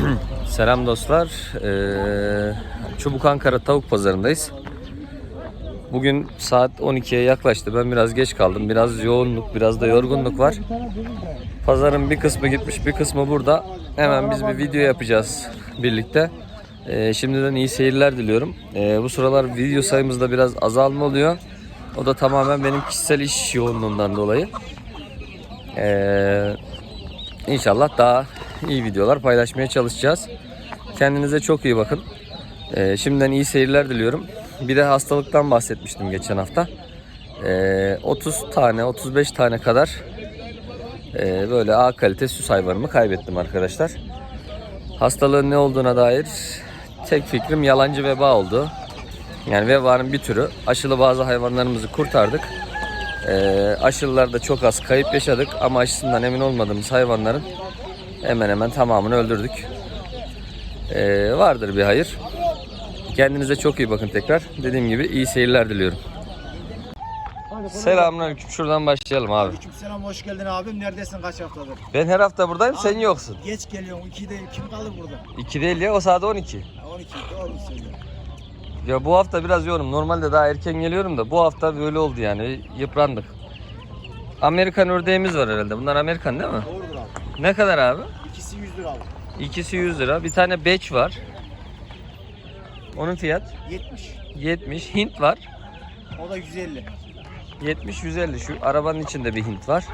Selam dostlar. Ee, Çubuk Ankara Tavuk Pazarındayız. Bugün saat 12'ye yaklaştı. Ben biraz geç kaldım. Biraz yoğunluk, biraz da yorgunluk var. Pazarın bir kısmı gitmiş, bir kısmı burada. Hemen biz bir video yapacağız birlikte. Ee, şimdiden iyi seyirler diliyorum. Ee, bu sıralar video sayımızda biraz azalma oluyor. O da tamamen benim kişisel iş yoğunluğundan dolayı. Ee, İnşallah daha iyi videolar paylaşmaya çalışacağız. Kendinize çok iyi bakın. Ee, şimdiden iyi seyirler diliyorum. Bir de hastalıktan bahsetmiştim geçen hafta. Ee, 30 tane, 35 tane kadar e, böyle A kalite süs hayvanımı kaybettim arkadaşlar. Hastalığın ne olduğuna dair tek fikrim yalancı veba oldu. Yani vebanın bir türü. Aşılı bazı hayvanlarımızı kurtardık. Ee, aşılılarda çok az kayıp yaşadık ama aşısından emin olmadığımız hayvanların hemen hemen tamamını öldürdük. Ee, vardır bir hayır. Kendinize çok iyi bakın tekrar. Dediğim gibi iyi seyirler diliyorum. Selamünaleyküm. Şuradan başlayalım abi. Aleykümselam hoş geldin abim. Neredesin kaç haftadır? Ben her hafta buradayım, sen yoksun. Geç geliyorsun. 2'de kim kalır burada? 2 değil ya, o saat 12. Ha, 12 doğru söylüyorsun. Ya bu hafta biraz yoğunum. Normalde daha erken geliyorum da bu hafta böyle oldu yani. Yıprandık. Amerikan ördeğimiz var herhalde. Bunlar Amerikan değil mi? Abi. Ne kadar abi? İkisi 100 lira abi. İkisi 100 lira. Bir tane beç var. Onun fiyat 70. 70. Hint var. O da 150. 70 150. Şu arabanın içinde bir Hint var.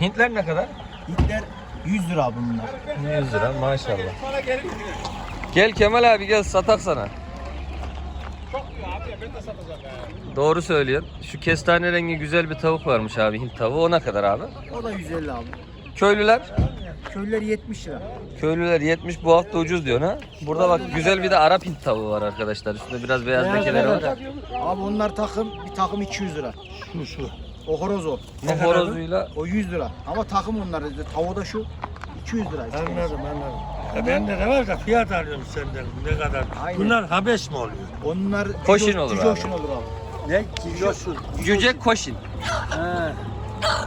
Hintler ne kadar? Hitler 100 lira abi bunlar. 100 lira maşallah. Gel Kemal abi gel satak sana. Doğru söylüyorsun. Şu kestane rengi güzel bir tavuk varmış abi Hint tavuğu. Ona kadar abi. O da 150 abi. Köylüler Köylüler 70 lira. Köylüler 70 bu hafta ucuz diyor ha. Burada bak güzel bir de Arap Hint tavuğu var arkadaşlar. Üstünde biraz beyaz lekeleri var. Abi onlar takım bir takım 200 lira. Şu şu. O horoz o. O horozuyla O 100 lira. Ama takım onlar. Tavuğu da şu 200 lira. Anladım anladım. Ya bende de var da fiyat alıyorum senden ne kadar. Aynen. Bunlar Habeş mi oluyor? Onlar Koşin cüce- olur abi. hoşun olur abi. Ne? Kilosun. cüce koşin. He.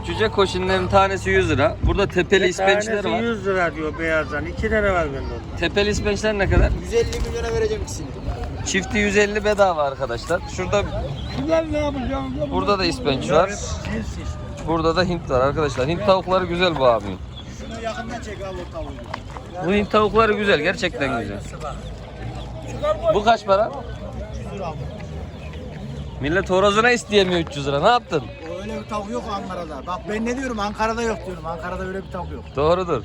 Cüce koşinlerin tanesi 100 lira. Burada tepeli ispençler Tanesi var. 100 lira diyor beyazdan. İki tane var bende. orada. Tepeli ispençler ne kadar? 150 milyona vereceğim ikisini. Çifti 150 bedava arkadaşlar. Şurada Bunlar ne yapacağım? burada da ispenç var. Burada da Hint var arkadaşlar. Hint tavukları güzel bu abinin. Şunu yakından çek abi o tavuğu. Bu Hint tavukları güzel. Gerçekten güzel. Bu kaç para? 100 lira abi. Millet horozuna isteyemiyor 300 lira. Ne yaptın? Öyle bir tavuk yok Ankara'da. Bak ben ne diyorum Ankara'da yok diyorum. Ankara'da öyle bir tavuk yok. Doğrudur.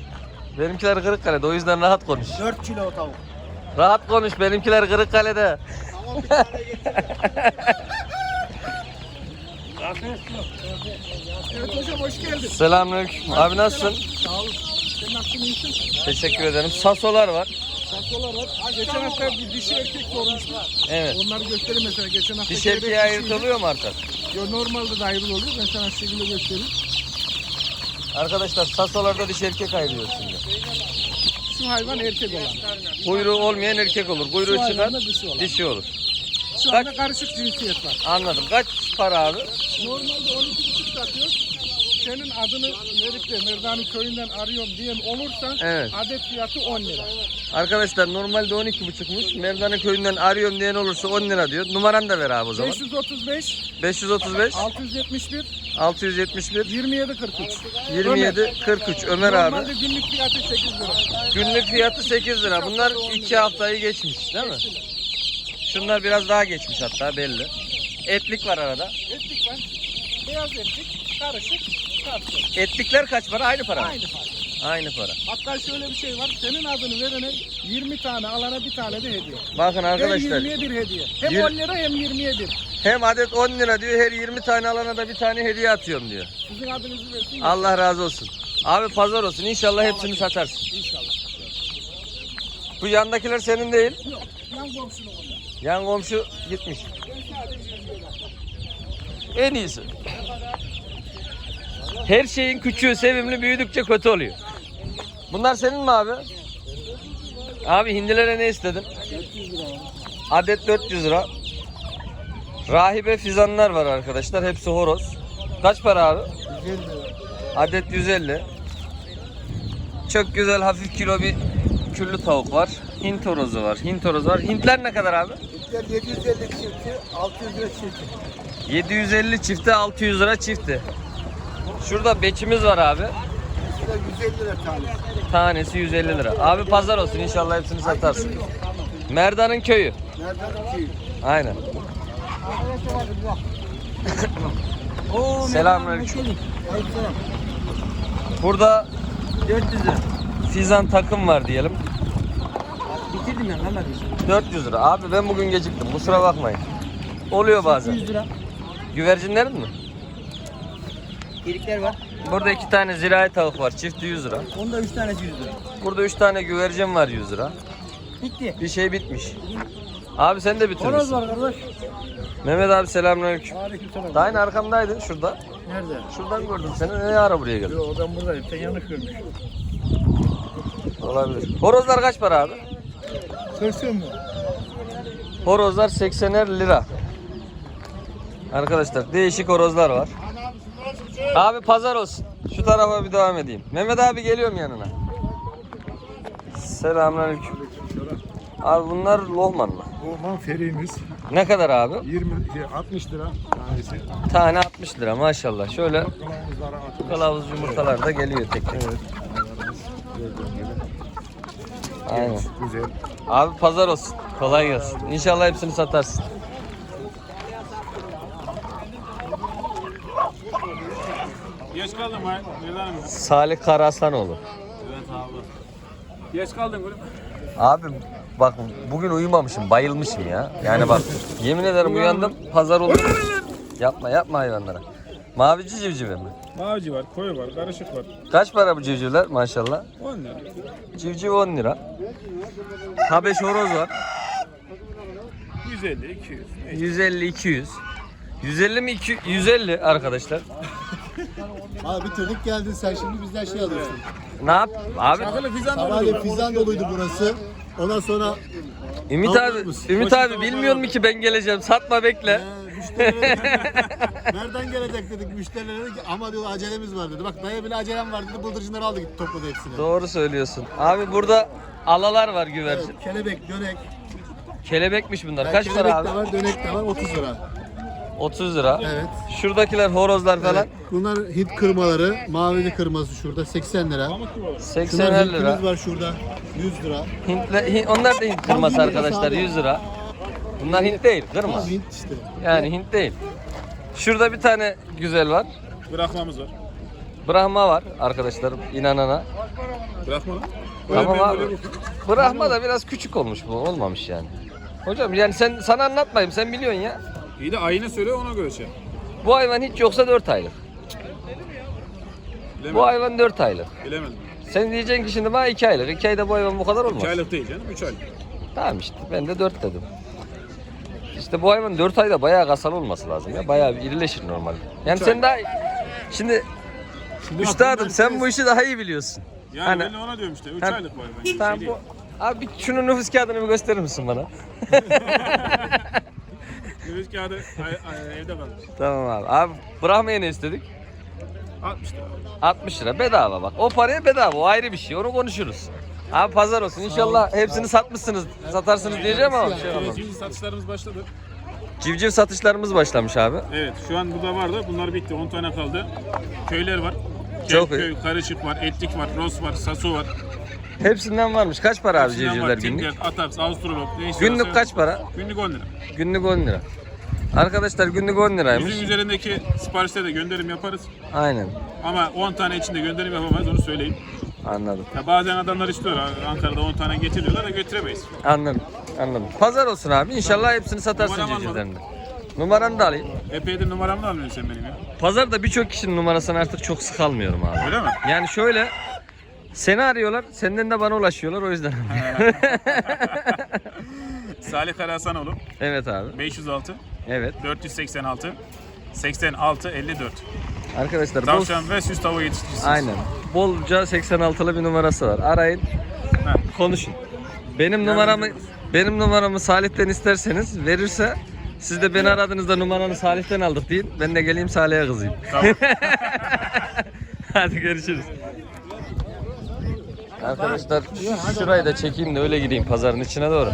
Benimkiler Kırıkkale'de o yüzden rahat konuş. 4 kilo o tavuk. Rahat konuş benimkiler Kırıkkale'de. Tamam bir tane evet hocam hoş geldin. Selamünaleyküm. Abi nasılsın? Sağ ol. Sen nasılsın iyisin? Teşekkür ederim. Sasolar var. Saçmalar var. Ha, geçen hafta bir dişi erkek sormuştu. Evet. Onları göstereyim mesela. Geçen hafta Diş erkeğe ayrıtılıyor mu artık? Yo, normalde de ayrıl oluyor. Ben sana şekilde göstereyim. Arkadaşlar sasolarda diş erkek ayırıyor şimdi. Şu hayvan erkek olan. Kuyruğu olmayan erkek olur. Kuyruğu Şu hayvanda dişi olan. dişi olur. Şu anda karışık cinsiyet var. Anladım. Kaç para abi? Normalde 12,5 satıyor. Senin adını verip de Merdani köyünden arıyorum diyen olursa Evet. adet fiyatı 10 lira. Arkadaşlar normalde 12,5'muş. Merdane köyünden arıyorum diyen olursa 10 lira diyor. Numaranı da ver abi o zaman. 535 535 671 671 27 43. 27 43 Ömer abi. Normalde günlük fiyatı 8 lira. Günlük fiyatı 8 lira. Bunlar 2 haftayı geçmiş değil mi? Şunlar biraz daha geçmiş hatta belli. Etlik var arada. Etlik var. Beyaz etlik, karışık, karışık. Etlikler kaç para? Aynı para mı? Aynı fark. Aynı para. Hatta şöyle bir şey var. Senin adını verene 20 tane alana bir tane de hediye. Bakın arkadaşlar 20'ye bir hediye. Hem Yir- 10 lira hem 20'ye bir. hem adet 10 lira diyor her 20 tane alana da bir tane hediye atıyorum diyor. Sizin adınızı versin. Allah razı olsun. Abi pazar olsun. İnşallah hepsini satarsın. İnşallah. Bu yandakiler senin değil. Yok. Yan komşunun onlar. Yan komşu gitmiş. En iyisi. Her şeyin küçüğü sevimli büyüdükçe kötü oluyor. Bunlar senin mi abi? Abi hindilere ne istedin? Adet 400 lira. Rahibe fizanlar var arkadaşlar. Hepsi horoz. Kaç para abi? Adet 150. Çok güzel hafif kilo bir küllü tavuk var. Hint horozu var. Hint horozu var. Hintler ne kadar abi? Hitler 750 çifti, 600 lira çifti. 750 çifte 600 lira çifti. Şurada beçimiz var abi. Mesela 150 lira tanesi. Tanesi 150 lira. Abi pazar olsun inşallah hepsini satarsın. Merdan'ın köyü. Nereden ki? Aynen. Selamünaleyküm. Burada 400 lira. Fizan takım var diyelim. Bitirdim ben Mehmet. 400 lira. Abi ben bugün geciktim. Kusura bakmayın. Oluyor bazen. 100 lira. Güvercinlerin mi? Delikler var. Burada iki tane zirai tavuk var. Çifti 100 lira. Onda 3 tanesi 100 lira. Burada üç tane güvercin var 100 lira. Bitti. Bir şey bitmiş. Abi sen de Horoz bitirmişsin. var kardeş. Mehmet abi selamünaleyküm. Aleykümselam. Daha yine arkamdaydın şurada. Nerede? Şuradan gördüm seni. Ne ara buraya geldin? Yo ben buradayım. Sen yanlış görmüşsün. Olabilir. Horozlar kaç para abi? Sörsün mü? Horozlar 80'er lira. Arkadaşlar değişik horozlar var. Abi pazar olsun. Şu tarafa bir devam edeyim. Mehmet abi geliyorum yanına. Selamünaleyküm. Abi bunlar lohman mı? Orman ferimiz Ne kadar abi? 20 şey, 60 lira tanesi. Tane 60 lira maşallah. Şöyle kılavuz yumurtalar da geliyor tek tek. Evet. Aynen. Güzel. Abi pazar olsun. Kolay gelsin. İnşallah hepsini satarsın. Geç kaldım ha. Neden mi? Salih Karahasanoğlu. Evet abi. Geç kaldın gülüm. Abi bak bugün uyumamışım, bayılmışım ya. Yani bak yemin ederim uyandım, pazar olur. yapma yapma hayvanlara. Mavici civciv mi? Mavici var, koyu var, karışık var. Kaç para bu civcivler maşallah? 10 lira. Civciv 10 lira. Habeş horoz var. 150, 200. 150 200. 150 mi 200? 150 arkadaşlar. Abi bitirdik geldin sen şimdi bizden şey alıyorsun. Ne yap? Abi Sabahleyin fizan doluydu burası. Ondan sonra Ümit Tamam abi, mısın? Ümit abi bilmiyor mu ki ben geleceğim? Satma bekle. e, müşterilere nereden gelecek dedik müşterilere dedik ki ama diyor acelemiz var dedi. Bak daya bile acelem var dedi. Bıldırcınları aldı gitti topladı hepsini. Doğru söylüyorsun. Abi burada alalar var Evet, güvercin. kelebek, dönek. Kelebekmiş bunlar. Yani Kaç kelebek para abi? de var, dönek de var 30 lira. 30 lira. Evet. Şuradakiler horozlar falan. Evet. Bunlar Hint kırmaları. Mavili kırması şurada 80 lira. 80 Şunlar lira. Hintimiz var şurada 100 lira. Hintli, Hint, onlar da Hint kırması arkadaşlar abi. 100 lira. Bunlar Hint değil, kırma. Hint işte. Yani Hint değil. Şurada bir tane güzel var. Bırakmamız var. Brahma var arkadaşlar inanana. Bırakma lan. Tamam abi. Brahma da biraz küçük olmuş bu. Olmamış yani. Hocam yani sen sana anlatmayayım sen biliyorsun ya. İyi de ayını söyle ona göre şey. Bu hayvan hiç yoksa 4 aylık. Bu Bilemedim. hayvan 4 aylık. Bilemedim. Sen diyeceksin ki şimdi bana 2 aylık. 2 ayda bu hayvan bu kadar olmaz. 2 aylık değil canım, 3 aylık. Tamam işte ben de 4 dedim. İşte bu hayvan 4 ayda bayağı kasal olması lazım ya. Bayağı bir irileşir normalde. Yani sen daha şimdi üstadım sen bu işi daha iyi biliyorsun. Yani Hani- ben de ona diyorum işte, 3 Hani- aylık var. Ben. Tamam bu Abi şunun nüfus kağıdını bir gösterir misin bana? Nüfus kağıdı ay- ay- evde kalmış. tamam abi. Abi Brahma'ya ne istedik? 60 lira. 60 lira bedava bak. O paraya bedava o ayrı bir şey. Onu konuşuruz. Abi pazar olsun. İnşallah hepsini satmışsınız, satarsınız diyeceğim ama bir şey şimdi satışlarımız başladı. Civciv satışlarımız başlamış abi. Evet, şu an burada vardı. Bunlar bitti. 10 tane kaldı. Köyler var. Köy, Çok iyi. köy, karışık var, etlik var, ros var, sasu var. Hepsinden varmış. Kaç para abi civcivler günlük? Atax, Avustralop, ne. Günlük kaç para? Günlük 10 lira. Günlük 10 lira. Arkadaşlar günlük 10 liraymış. Bizim üzerindeki siparişte de gönderim yaparız. Aynen. Ama 10 tane içinde gönderim yapamayız onu söyleyeyim. Anladım. Ya bazen adamlar istiyor Ankara'da 10 tane getiriyorlar da götüremeyiz. Anladım. Anladım. Pazar olsun abi. İnşallah hepsini satarsın civcivlerinde. Numaranı da alayım. Epeydir numaramı da almıyorsun sen benim ya. Pazarda birçok kişinin numarasını artık çok sık almıyorum abi. Öyle mi? Yani şöyle seni arıyorlar, senden de bana ulaşıyorlar o yüzden. Salih Karahasanoğlu evet abi. 506 Evet. 486 86 54. Arkadaşlar bol, Tavşan ve süs tavuğu yetiştiricisi. aynen. Bolca 86'lı bir numarası var. Arayın, Heh. konuşun. Benim numaramı benim numaramı Salih'ten isterseniz verirse siz de beni aradığınızda numaranı Salih'ten aldık deyin. Ben de geleyim Salih'e kızayım. Tamam. Hadi görüşürüz. Arkadaşlar şurayı da çekeyim de öyle gideyim pazarın içine doğru.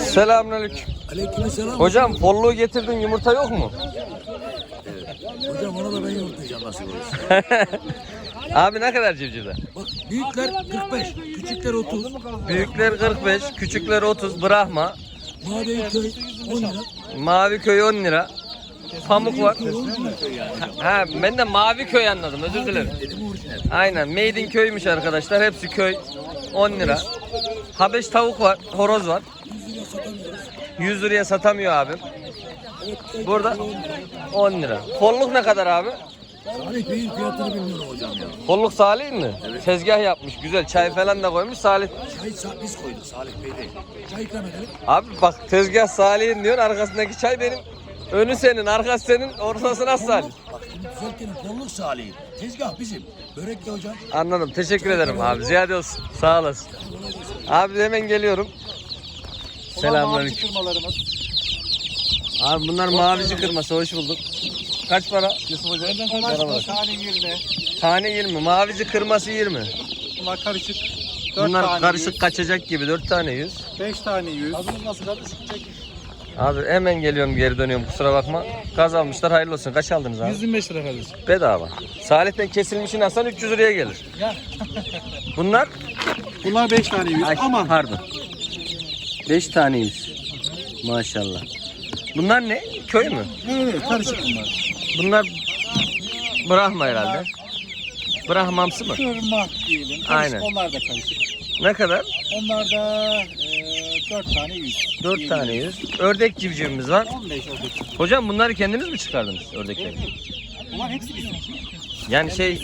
Selamünaleyküm. Aleykümselam. Hocam folluğu getirdin yumurta yok mu? Hocam onu da ben yumurtlayacağım nasıl olursa. Abi ne kadar civcivler? Bak büyükler 45, küçükler 30. Büyükler 45, küçükler 30, Brahma. Madeyi köy 10 lira. Mavi köy 10 lira. Pamuk var. Köy 10 lira köy yani. Ha ben de mavi köy anladım özür dilerim. Aynen Made in köymüş arkadaşlar. Hepsi köy. 10 lira. Habeş tavuk var, horoz var. 100 liraya satamıyor abim. Burada 10 lira. Kolluk ne kadar abi? Salih Bey'in fiyatını bilmiyorum hocam ya. Kolluk Salih mi? Tezgah yapmış. Güzel çay falan da koymuş Salih. Çay biz koyduk Salih Bey değil. Çay ikram edelim. Abi bak tezgah Salih'in diyorsun arkasındaki çay benim. Önü senin, arkası senin, ortası nasıl Salih? Bak şimdi düzeltelim kolluk Salih'in. Tezgah bizim. Börek de hocam. Anladım. Teşekkür ederim abi. Ziyade olsun. Sağ olasın. Abi hemen geliyorum. Selamünaleyküm. Abi bunlar mavici kırması. Hoş bulduk. Kaç para Yusuf Hoca? Merhaba. Tane 20. Tane 20. Mavici kırması 20. Bunlar karışık. 4 Bunlar tane karışık kaçacak gibi. 4 tane 100. 100, 5 tane 100. Abi hemen geliyorum geri dönüyorum kusura bakma. Gaz almışlar hayırlı olsun. Kaç aldınız abi? 125 lira kardeşim. Bedava. Salih'ten kesilmişin alsan 300 liraya gelir. Bunlar Bunlar 5 tane 100 Ay, ama pardon. 5 tane 100. Maşallah. Bunlar ne? Köy mü? evet, karışık bunlar. Bunlar Brahma herhalde. Brahmamsı mı? Kırma diyelim. Karışık Aynen. onlar da karışık. Ne kadar? Onlar da 4 tane 100. 4 tane 100. Ördek civcivimiz var. 15 oldu. Hocam bunları kendiniz mi çıkardınız ördekleri? Bunlar hepsi bizim. Yani şey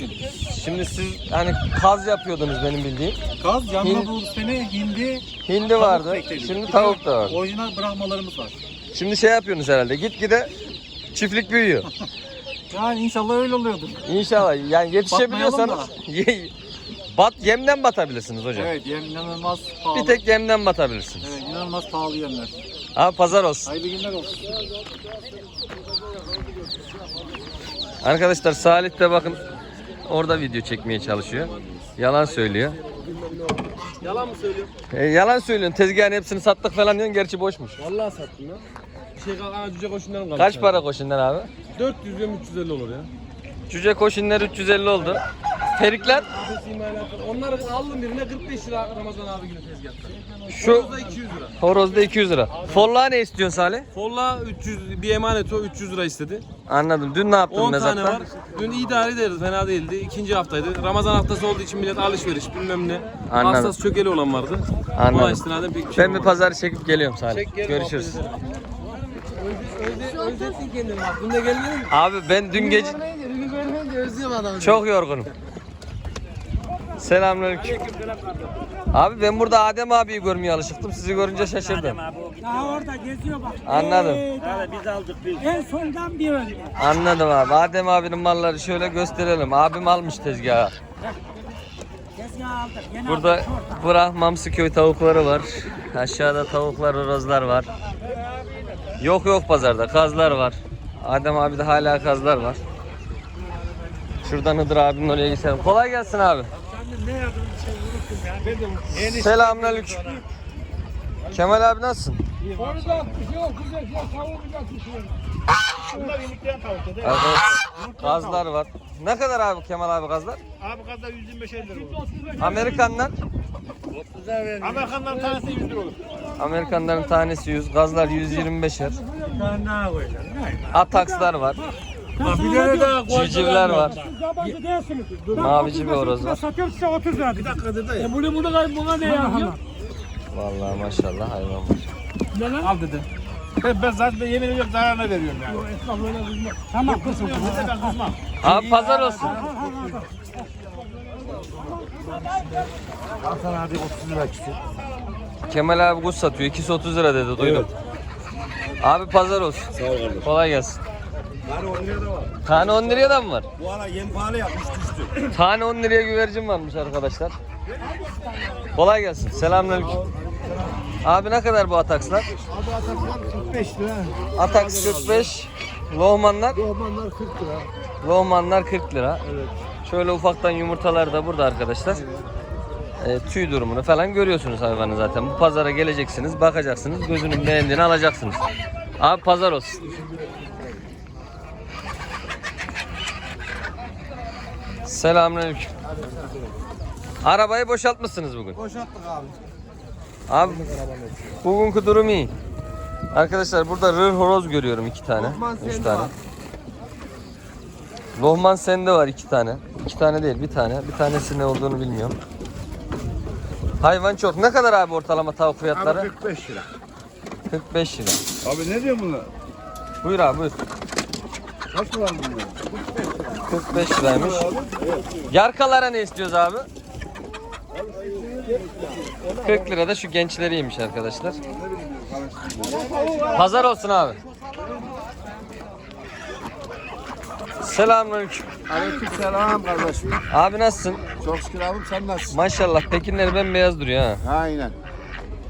şimdi siz hani kaz yapıyordunuz benim bildiğim. Gaz Hin- yanına bu sene hindi Hindi vardı. bekledik. Şimdi Bir de tavuk da var. Orijinal brahmalarımız var. Şimdi şey yapıyorsunuz herhalde. Git gide çiftlik büyüyor. Yani inşallah öyle oluyordur. İnşallah yani yetişebiliyorsanız ye- bat yemden batabilirsiniz hocam. Evet yem inanılmaz pahalı. Bir tek yemden batabilirsiniz. Evet inanılmaz pahalı yemler. Abi pazar olsun. Hayırlı günler olsun. Arkadaşlar Salih de bakın orada video çekmeye çalışıyor. Yalan söylüyor. Yalan mı söylüyorsun? E, yalan söylüyorsun. Tezgahın hepsini sattık falan diyorsun. Gerçi boşmuş. Vallahi sattım ya. Bir şey kal, aa cüce koşundan kalmış. Kaç para koşundan abi? 400 lira 350 olur ya. Cüce koşunlar 350 oldu. İmalatı. Onları aldım birine 45 lira Ramazan abi günü tezgahta. şu Orada 200 lira. horozda 200 lira. Follağa ne istiyorsun Salih? Folla 300 bir emanet o 300 lira istedi. Anladım. Dün ne yaptın 10 tane mezattan? var. Dün idare ederiz fena değildi. İkinci haftaydı. Ramazan haftası olduğu için millet alışveriş bilmem ne. Anladım. Hastası çökeli olan vardı. Anladım. Ona istinaden pek bir şey Ben bir pazarı çekip geliyorum Salih. Çek gel, Görüşürüz. muhabbet edelim. Özle, özlettin kendini bak. Gelmedin mi? Abi ben dün gece Ürünü görmeyince özlüyorum adamı. çok yorgunum. Selamünaleyküm. Abi ben burada Adem abiyi görmeye alışıktım. Sizi görünce şaşırdım. Daha orada geziyor bak. Anladım. Biz aldık biz. En sondan bir önde. Anladım abi. Adem abinin malları şöyle gösterelim. Abim almış tezgaha. Tezgah aldık. Burada aldık, şurada. Brahmamsı köy tavukları var. Aşağıda tavuklar, horozlar var. Yok yok pazarda kazlar var. Adem abi de hala kazlar var. Şuradan Hıdır abinin oraya geçelim. Kolay gelsin abi. Selamünaleyküm. Kemal abi nasılsın? Arkadaşlar gazlar var. Ne kadar abi Kemal abi gazlar? Abi kadar 125 lira olur. Amerikanlar? Amerikan'dan tanesi 100 lira olur. Amerikanların tanesi 100, gazlar 125'er. Ben ne koyacağım? Atakslar var. Bir tane daha Civcivler var. Yabancı değilsiniz. Mavici bir horoz var. Satıyorum size 30 lira. Bir dakika E bunu bunu kayıp buna ne yapıyor? Vallahi maşallah hayvan var. Al dedi. Ben, ben zaten yemin ediyorum zararına veriyorum yani. Tamam kızım. Ben kızmam. Abi pazar olsun. Hasan abi 30 lira çıktı. Kemal abi kuş satıyor. İkisi 30 lira dedi duydum. Abi pazar olsun. Sağ ol kardeşim. Kolay gelsin. Tane 10 liraya da var. Tane 10 liraya da mı var? Bu ara yem pahalı yapmış düştü. Tane 10 liraya güvercin varmış arkadaşlar. Kolay gelsin. Selamünaleyküm. Abi ne kadar bu atakslar? Abi ataklar 45 lira. Ataks 45, lohmanlar Romanlar 40 lira. Lohmanlar 40 lira. Şöyle ufaktan yumurtalar da burada arkadaşlar. E, tüy durumunu falan görüyorsunuz hayvanı zaten. Bu pazara geleceksiniz, bakacaksınız, gözünün beğendiğini alacaksınız. Abi pazar olsun. Selamünaleyküm. Arabayı boşaltmışsınız bugün. Boşalttık abi. Abi bugünkü durum iyi. Arkadaşlar burada rır horoz görüyorum iki tane. Lohman üç sende tane. var. Lohman sende var iki tane. İki tane değil bir tane. Bir tanesi ne olduğunu bilmiyorum. Hayvan çok. Ne kadar abi ortalama tavuk fiyatları? 45 lira. 45 lira. Abi ne diyor bunlar? Buyur abi buyur. Kaç lira bunlar? 45 liraymış. Yarkalara ne istiyoruz abi? 40 lira da şu gençleriymiş arkadaşlar. Pazar olsun abi. Selamünaleyküm. Aleykümselam kardeşim. Abi nasılsın? Çok şükür abim sen nasılsın? Maşallah pekinleri bembeyaz duruyor ha. Aynen.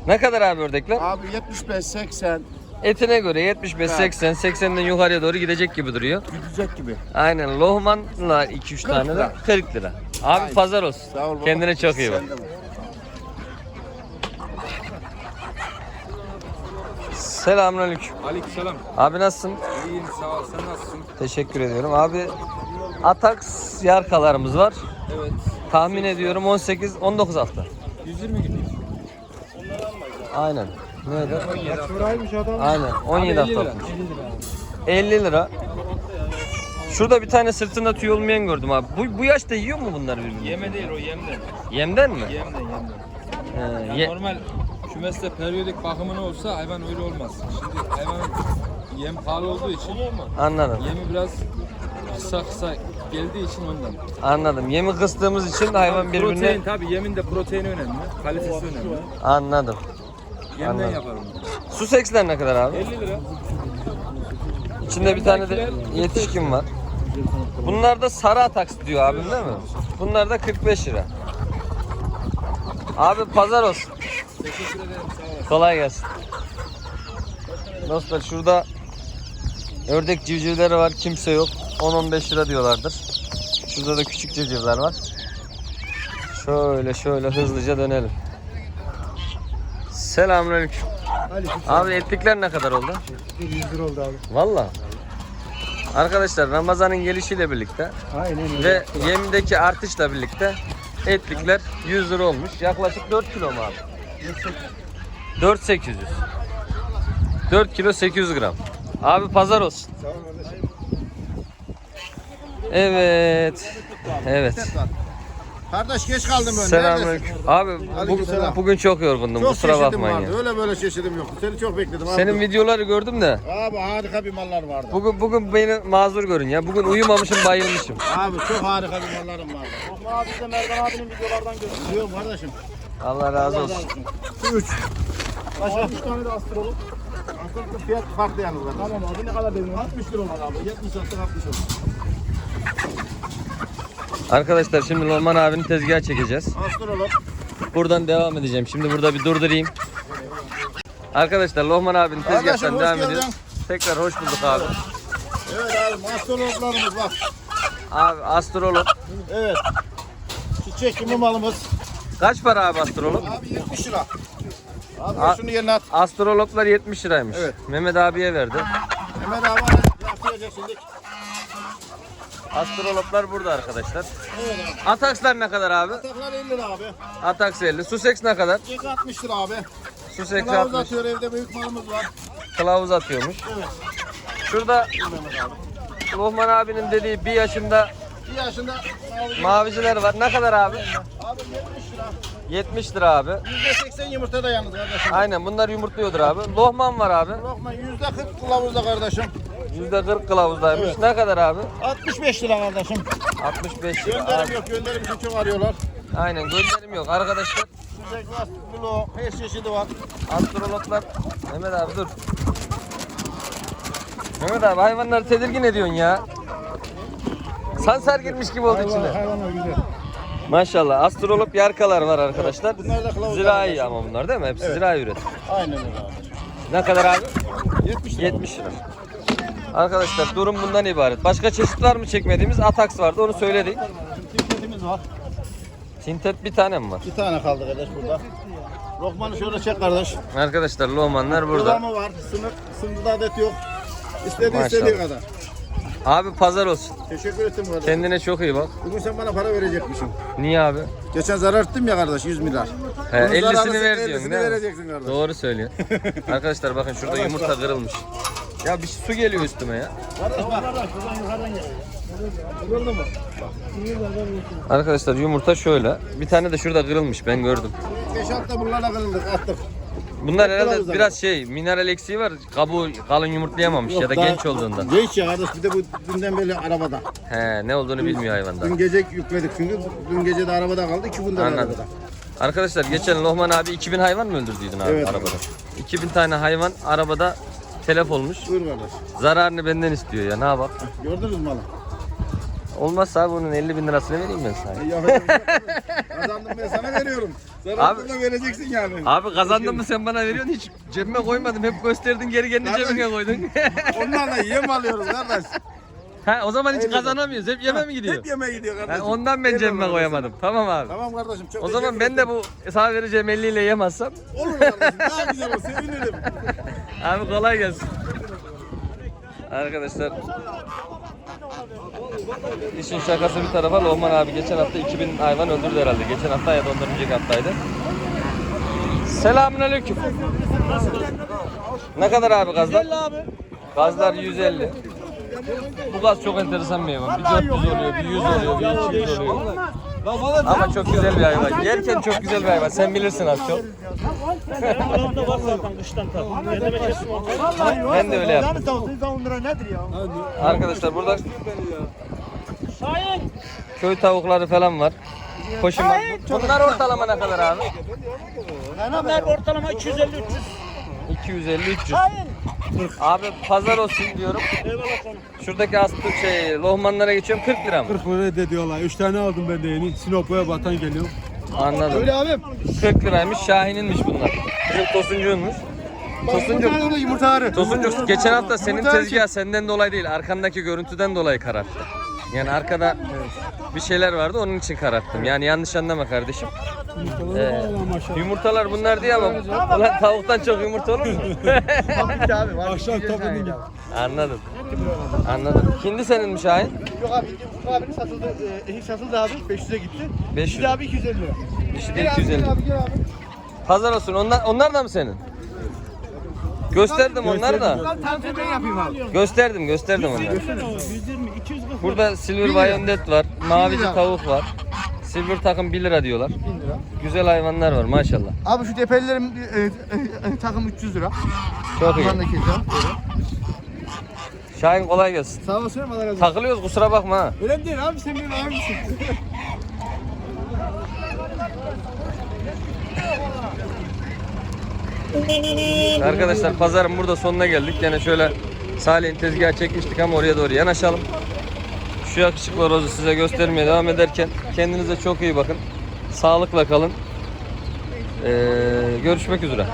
Ne kadar abi ördekler? Abi 75 80 Etine göre 75 80 80'den yukarıya doğru gidecek gibi duruyor. gidecek gibi. Aynen lohmanla 2 3 tane de lira. 40 lira. Abi pazar olsun. Sağ ol baba. Kendine çok iyi bak. Sen de bak. Selamünaleyküm. Aleykümselam. Abi nasılsın? İyiyim sağ ol. Sen nasılsın? Teşekkür ediyorum. Abi Atax yarkalarımız var. Evet. Tahmin ediyorum 18 19 hafta. 120 gidiyor. Aynen. Neydi? Buraymış adam. Aynen 17 hafta. 50 lira. 50 lira. Şurada bir tane sırtında tüy olmayan gördüm abi. Bu, bu yaşta yiyor mu bunlar birbirini? Yeme değil o yemden. Yemden mi? Yemden yemden. He, Yani ye- normal kümeste periyodik bakımını olsa hayvan öyle olmaz. Şimdi hayvan yem pahalı olduğu için anladım. yemi biraz kısa kısa geldiği için ondan. Anladım. Yemi kıstığımız için hayvan birbirine Protein tabii yemin de proteini önemli. Kalitesi önemli. anladım. Yemden Anladım. yaparım. Su seksler ne kadar abi? 50 lira. İçinde bir tane de yetişkin var. Bunlar da sarı ataks diyor abim değil mi? Bunlar da 45 lira. Abi pazar olsun. Teşekkür ederim sağ ol. Kolay gelsin. Dostlar şurada ördek civcivleri var. Kimse yok. 10-15 lira diyorlardır. Şurada da küçük civcivler var. Şöyle şöyle hızlıca dönelim. Selamünaleyküm. Abi etlikler ne kadar oldu? 100 lira oldu abi. Valla. Arkadaşlar Ramazan'ın gelişiyle birlikte Aynen ve yemdeki artışla birlikte etlikler 100 lira olmuş. Yaklaşık 4 kilo mu abi? 4800. 4 kilo 800 gram. Abi pazar olsun. Evet. Evet. Kardeş geç kaldım ben. Selamünaleyküm. Abi bu- Aleykümselam. bugün çok yorgundum. Çok Kusura çeşidim bakmayın vardı. ya. Öyle böyle çeşidim yoktu. Seni çok bekledim abi. Senin videoları gördüm de Abi harika bir mallar vardı. bugün bugün beni mazur görün ya. Bugün uyumamışım, bayılmışım. Abi çok harika bir mallarım vardı. Osman abi de Merdan abinin videolardan görüyorum kardeşim. Allah razı olsun. Üç. Başka üç tane de astır olur. Astırlıkta fiyat farklı yalnız. Tamam abi ne kadar dedin? 60 lira olur abi. 70 sattık 60 olur. Arkadaşlar şimdi Norman abinin tezgahı çekeceğiz. Astır olur. Buradan devam edeceğim. Şimdi burada bir durdurayım. Arkadaşlar Lohman abinin hoş devam geldin. ediyoruz. Tekrar hoş bulduk abi. Evet abi astrologlarımız bak. Abi astrolog. Evet. Çiçek kimi malımız. Kaç para abi astrolog? Abi 70 lira. Abi A- şunu yerine at. Astrologlar 70 liraymış. Evet. Mehmet abiye verdi. Mehmet abi yaptıracak şimdi. Astrologlar burada arkadaşlar. Evet abi. Atakslar ne kadar abi? Taklar 50 lira abi. Ataks 50. Sussex ne kadar? Çiçek 60 lira abi. Kılavuz 60. atıyor evde büyük malımız var. Kılavuz atıyormuş. Şurada Lohman abinin dediği bir yaşında Bir yaşında abi, maviciler var. Ne kadar abi? abi 70 lira. 70 lira abi. %80 yumurta da yalnız kardeşim. Aynen bunlar yumurtluyordur abi. Lohman var abi. Lokman %40 kılavuzda kardeşim. %40 kılavuzdaymış. Evet. Ne kadar abi? 65 lira kardeşim. 65 lira. Gönderim Abi, yok gönderim için çok arıyorlar. Aynen gönderim yok. Arkadaşlar Çiçek var, her çeşidi var. astrologlar. Mehmet abi dur. Mehmet abi hayvanları tedirgin ediyorsun ya. Sansar girmiş gibi oldu içine. hayvanlar güzel. Maşallah astrolog yarkalar var arkadaşlar. Bunlar da kılavuz. Zirai ama bunlar değil mi? Hepsi zirai üretim. Aynen öyle abi. Ne kadar abi? 70 lira. 70 lira. Arkadaşlar durum bundan ibaret. Başka çeşit var mı çekmediğimiz? Atax vardı onu söyledik. var. Tintet bir tane mi var? Bir tane kaldı kardeş burada. Lokmanı şöyle çek kardeş. Arkadaşlar lohmanlar burada. Burada mı var? Sınır, sınırda adet yok. İstediği Maşallah. istediği kadar. Abi pazar olsun. Teşekkür ettim kardeş. Kendine çok iyi bak. Bugün sen bana para verecekmişsin. Niye abi? Geçen zarar ettim ya kardeş 100 milyar. He, Bunun 50'sini zararını ver diyorsun 50'sini değil mi? vereceksin kardeş. Doğru söylüyor. Arkadaşlar bakın şurada yumurta kırılmış. Ya bir su geliyor üstüme ya. Arkadaşlar yumurta şöyle. Bir tane de şurada kırılmış ben gördüm. 5 hafta bunlarla kırıldık attık. Bunlar herhalde biraz şey mineral eksiği var. Kabuğu kalın yumurtlayamamış ya da daha- genç olduğundan. Genç ya kardeş bir de bu dünden beri arabada. He ne olduğunu bilmiyor hayvan daha. Dün gece yükledik çünkü dün gece de arabada kaldı iki Anladım. arabada. Arkadaşlar geçen Lohman abi 2000 hayvan mı öldürdüydün abi Evet. arabada? 2000 tane hayvan arabada telef olmuş. Buyur kardeş. Zararını benden istiyor ya ne yapalım? Gördünüz mü malı? Olmazsa abi bunun 50 bin lirasını vereyim ben sana. Ya, Kazandım ben sana veriyorum. Zararını da vereceksin yani. Abi kazandın mı sen bana veriyorsun hiç cebime koymadım hep gösterdin geri kendi Kardeş. cebine koydun. Onlarla yem alıyoruz kardeş. Ha o zaman hiç kazanamıyoruz hep yeme mi gidiyor? Hep yemeğe gidiyor Ha, kardeşim. ondan ben Ver cebime bana koyamadım. Tamam abi. Tamam kardeşim çok O zaman teşekkür ben de ederim. bu sana vereceğim 50 ile yemezsem Olur kardeşim daha güzel olur sevinirim. abi kolay gelsin. Arkadaşlar İşin şakası bir tarafa Lohman abi geçen hafta 2000 hayvan öldürdü herhalde. Geçen hafta ya da ondan önceki haftaydı. Selamünaleyküm. Ne kadar abi gazlar? 150 abi. Gazlar 150. Bu gaz çok enteresan bir hayvan. Bir 400 oluyor, bir 100 oluyor, bir 200 oluyor. Ama çok güzel bir hayvan. Yerken çok güzel bir hayvan. Sen bilirsin az çok. Ben de öyle yaptım. Arkadaşlar burada köy tavukları falan var. Koşun var. Bunlar ortalama ne kadar abi? Bunlar ortalama 250 300. 250 300. Abi pazar olsun diyorum. Şuradaki astı şey lohmanlara geçiyorum 40 lira mı? 40 lira de diyorlar. 3 tane aldım ben de yeni. Sinop'a batan geliyor. Anladım. Öyle abim. 40 liraymış Şahin'inmiş bunlar. Bizim Tosuncuğunmuş. Tosuncuk. yumurtaları. Tosuncuk geçen hafta senin tezgah senden dolayı değil arkandaki görüntüden dolayı kararttı. Yani arkada bir şeyler vardı onun için kararttım. Yani yanlış anlama kardeşim. Ee, yumurtalar bunlar diye ama ulan tavuktan çok yumurta olur mu? Akşam takımı gibi. Anladım. Anladım. Hindi senin mi Şahin? Yok abi Ufuk abinin satıldı. E, ehil satıldı abi 500'e gitti. 500. Bir abi 250 lira. Dişi de 250. Gel abi gel abi. Pazar olsun. Onlar, onlar da mı senin? Gösterdim onları da. Tanıtım ben yapayım abi. Gösterdim, gösterdim onları. 120 240. Burada Silver Bayonet var, mavici tavuk var. Silver takım 1 lira diyorlar. Güzel hayvanlar var maşallah. Abi şu tepelilerim e, e, e, takım 300 lira. Çok iyi. 200 lira. Şahin kolay gelsin. Sağ olasın Allah razı olsun. Takılıyoruz kusura bakma ha. Önemli değil abi sen benim abimsin. Arkadaşlar pazarın burada sonuna geldik. Yine şöyle Salih'in tezgahı çekmiştik ama oraya doğru yanaşalım. Şu yakışıklı size göstermeye devam ederken kendinize çok iyi bakın. Sağlıkla kalın. Ee, görüşmek üzere.